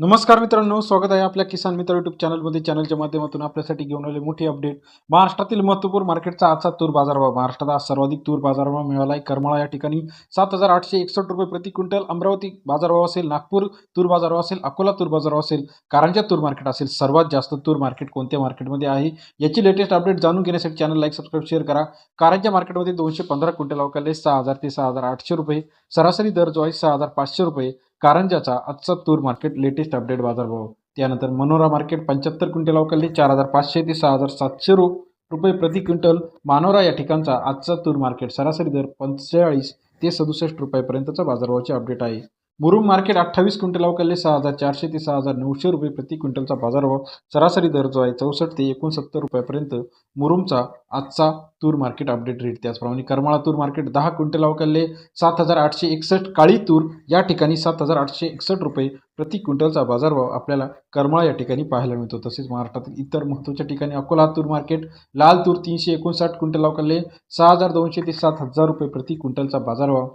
नमस्कार मित्रांनो स्वागत आहे आपल्या किसान मित्र युट्यूब चॅनलमध्ये. चॅनलच्या माध्यमातून आपल्यासाठी घेऊन आले मोठी अपडेट महाराष्ट्रातील महत्त्वपूर मार्केटचा आजचा तूर बाजारभाव. महाराष्ट्रात आज सर्वाधिक तूर बाजारभाव मिळाला आहे करमाळा या ठिकाणी सात हजार आठशे एकसष्ट रुपये प्रति क्विंटल अमरावती बाजारभाव असेल नागपूर तूर बाजारभाव असेल अकोला तूर बाजारभाव असेल कारंजा तूर मार्केट असेल सर्वात जास्त तूर मार्केट कोणत्या मार्केटमध्ये आहे? याची लेटेस्ट अपडेट जाणून घेण्यासाठी चॅनल लाईक सबस्क्राईब शेअर करा. कारंजा मार्केटमध्ये दोनशे पंधरा क्विंटल अवकाले सहा हजार ते सहा हजार आठशे रुपये. सरासरी दर जो आहे सहा हजार पाचशे रुपये. कारंजाचा आजचा तूर मार्केट लेटेस्ट अपडेट बाजारभाव. त्यानंतर मनोरा मार्केट पंच्याहत्तर क्विंटल अवकाली चार हजार पाचशे ते सहा हजार सातशे रु रुपये प्रति क्विंटल. मानोरा या ठिकाणचा आजचा तूर मार्केट सरासरी दर पंचेचाळीस ते सदुसष्ट रुपयापर्यंतचा बाजारभावाचे अपडेट आहे. मुरुम मार्केट अठ्ठावीस क्विंटल अवकाले सहा हजार चारशे ते सहा हजार नऊशे रुपये प्रति क्विंटलचा बाजारभाव सरासरी दर जो आहे चौसष्ट ते एकोणसत्तर रुपयापर्यंत मुरुमचा आजचा तूर मार्केट अपडेट रेट त्याचप्रमाणे करमाळा तूर मार्केट दहा क्विंटल अवकाले सात हजार आठशे एकसष्ट काळी तूर या ठिकाणी सात हजार आठशे एकसष्ट रुपये प्रति क्विंटलचा बाजारभाव आपल्याला करमाळा या ठिकाणी पाहायला मिळतो. तसेच महाराष्ट्रातील इतर महत्त्वाच्या ठिकाणी अकोला तूर मार्केट लाल तूर तीनशे एकोणसाठ क्विंटल अवकाले सहा हजार दोनशे ते सात हजार रुपये प्रति क्विंटलचा बाजारभाव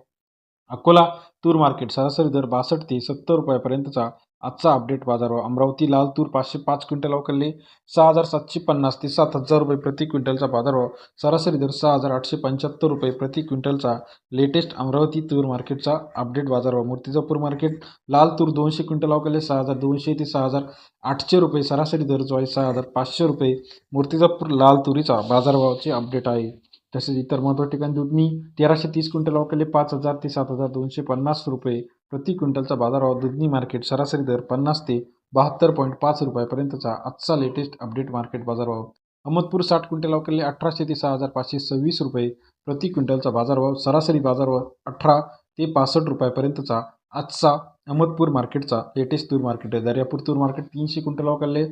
अकोला तूर मार्केट सरासरी दर बासष्ट ते सत्तर रुपयापर्यंतचा आजचा अपडेट बाजारभाव अमरावती लाल तूर पाचशे पाच क्विंटल अवकलले सहा हजार सातशे पन्नास ते सात हजार रुपये प्रति क्विंटलचा बाजारभाव सरासरी दर सहा हजार आठशे पंच्याहत्तर रुपये प्रति क्विंटलचा लेटेस्ट अमरावती तूर मार्केटचा अपडेट बाजारभाव मूर्तिजापूर मार्केट लाल तूर दोनशे क्विंटल अवकलले सहा हजार दोनशे ते सहा हजार आठशे रुपये सरासरी दर जो आहे सहा हजार पाचशे रुपये मूर्तिजापूर लाल तुरीचा बाजारभावाचे अपडेट आहे. तसेच इतर महत्त्वाच्या ठिकाणी दुधनी तेराशे तीस क्विंटल अवकाले पाच हजार ते सात हजार दोनशे पन्नास रुपये प्रति क्विंटलचा बाजारभाव दुधनी मार्केट सरासरी दर पन्नास ते बहात्तर पॉईंट पाच रुपयापर्यंतचा आजचा लेटेस्ट अपडेट मार्केट बाजारभाव. अहमदपूर साठ क्विंटल अवकाले अठराशे ते सहा हजार पाचशे सव्वीस रुपये प्रति क्विंटलचा बाजारभाव. सरासरी बाजारभाव अठरा ते पासष्ट रुपयापर्यंतचा आजचा अहमदपूर मार्केटचा लेटेस्ट तूर मार्केट आहे. दर्यापूर तूर मार्केट तीनशे क्विंटल अवकाले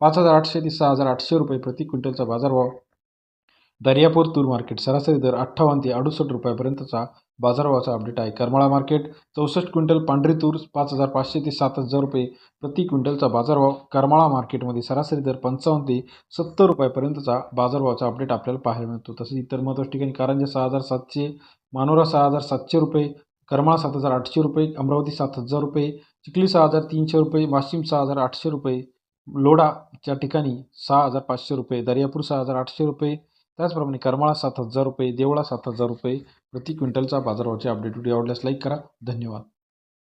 पाच हजार आठशे ते सहा हजार आठशे रुपये प्रति क्विंटलचा बाजारभाव. दर्यापूर तूर मार्केट सरासरी दर अठ्ठावन्न ते अडुसष्ट रुपयापर्यंतचा बाजारभावाचा अपडेट आहे. करमाळा मार्केट चौसष्ट क्विंटल पांढरी तूर पाच हजार पाचशे ते सात हजार रुपये प्रति क्विंटलचा बाजारभाव. करमाळा मार्केटमध्ये सरासरी दर पंचावन्न ते सत्तर रुपयापर्यंतचा बाजारभावाचा अपडेट आपल्याला पाहायला मिळतो. तसेच इतर महत्त्वाच्या ठिकाणी कारंजा सहा हजार सातशे मानोरा सहा हजार सातशे रुपये करमाळा सात हजार आठशे रुपये अमरावती सात हजार रुपये चिखली सहा हजार तीनशे रुपये वाशिम सहा हजार आठशे रुपये लोडाच्या ठिकाणी सहा हजार पाचशे रुपये दर्यापूर सहा हजार आठशे रुपये त्याचप्रमाणे करमाळा सात हजार रुपये देवळा सात हजार रुपये प्रति क्विंटलचा बाजारभावाचे अपडेट व्हिडिओ आवडल्यास लाईक करा. धन्यवाद.